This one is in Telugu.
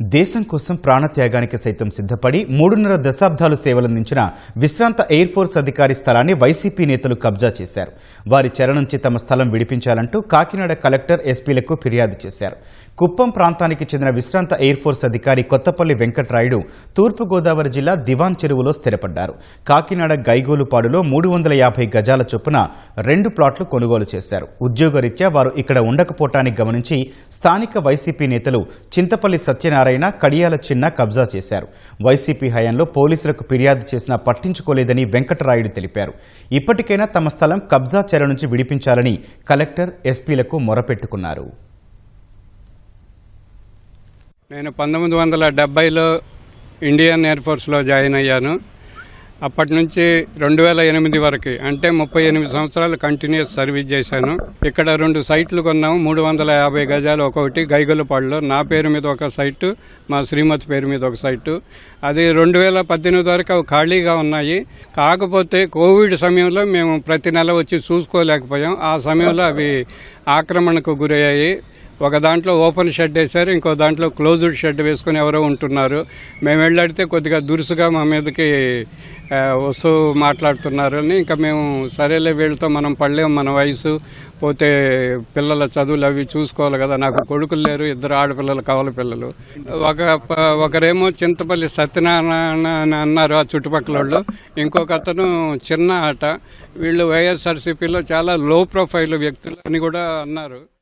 దేశం కోసం ప్రాణత్యాగానికి సైతం సిద్ధపడి మూడున్నర దశాబ్దాలు సేవలందించిన విశ్రాంత ఎయిర్ ఫోర్స్ అధికారి స్థలాన్ని వైసీపీ నేతలు కబ్జా చేశారు. వారి చెర నుంచి తమ స్థలం విడిపించాలంటూ కాకినాడ కలెక్టర్ ఎస్పీలకు ఫిర్యాదు చేశారు. కుప్పం ప్రాంతానికి చెందిన విశ్రాంత ఎయిర్ ఫోర్స్ అధికారి కొత్తపల్లి వెంకట్రాయుడు తూర్పుగోదావరి జిల్లా దివాన్ చెరువులో స్థిరపడ్డారు. కాకినాడ గైగోలుపాడులో మూడు వందల యాభై గజాల చొప్పున రెండు ప్లాట్లు కొనుగోలు చేశారు. ఉద్యోగరీత్యా వారు ఇక్కడ ఉండకపోవటానికి గమనించి స్థానిక వైసీపీ నేతలు చింతపల్లి సత్యనారాయణ కడియాల చిన్న కబ్జా చేశారు. వైసీపీ హయాంలో పోలీసులకు ఫిర్యాదు చేసినా పట్టించుకోలేదని వెంకటరాయుడు తెలిపారు. ఇప్పటికైనా తమ స్థలం కబ్జా చెర నుంచి విడిపించాలని కలెక్టర్ ఎస్పీలకు మొరపెట్టుకున్నారు. నేను పంతొమ్మిది వందల డెబ్బైలో ఇండియన్ ఎయిర్ ఫోర్స్లో జాయిన్ అయ్యాను. అప్పటి నుంచి రెండు వేల ఎనిమిది వరకు అంటే ముప్పై ఎనిమిది సంవత్సరాలు కంటిన్యూస్ సర్వీస్ చేశాను. ఇక్కడ రెండు సైట్లు కొన్నాము మూడు వందల యాభై గజాలు ఒకటి గైగొల్లపాడులో నా పేరు మీద ఒక సైటు మా శ్రీమతి పేరు మీద ఒక సైటు. అది రెండు వేల పద్దెనిమిది వరకు అవి ఖాళీగా ఉన్నాయి. కాకపోతే కోవిడ్ సమయంలో మేము ప్రతి నెల వచ్చి చూసుకోలేకపోయాం. ఆ సమయంలో అవి ఆక్రమణకు గురయ్యాయి. ఒక దాంట్లో ఓపెన్ షెడ్ వేశారు ఇంకో దాంట్లో క్లోజ్డ్ షెడ్ వేసుకుని ఎవరో ఉంటున్నారు. మేము వెళ్ళాడితే కొద్దిగా దురుసుగా మా మీదకి వస్తూ మాట్లాడుతున్నారు అని ఇంకా మేము సరేలే వీళ్ళతో మనం పడలేం మన వయసు పోతే పిల్లల చదువులు అవి చూసుకోవాలి కదా నాకు కొడుకులు లేరు ఇద్దరు ఆడపిల్లలు కవల పిల్లలు. ఒక ఒకరేమో చింతపల్లి సత్యనారాయణ అని అన్నారు ఆ చుట్టుపక్కల వాళ్ళు. ఇంకొక అతను చిన్న ఆట. వీళ్ళు వైఎస్ఆర్సీపీలో చాలా లో ప్రొఫైల్ వ్యక్తులు అని కూడా అన్నారు.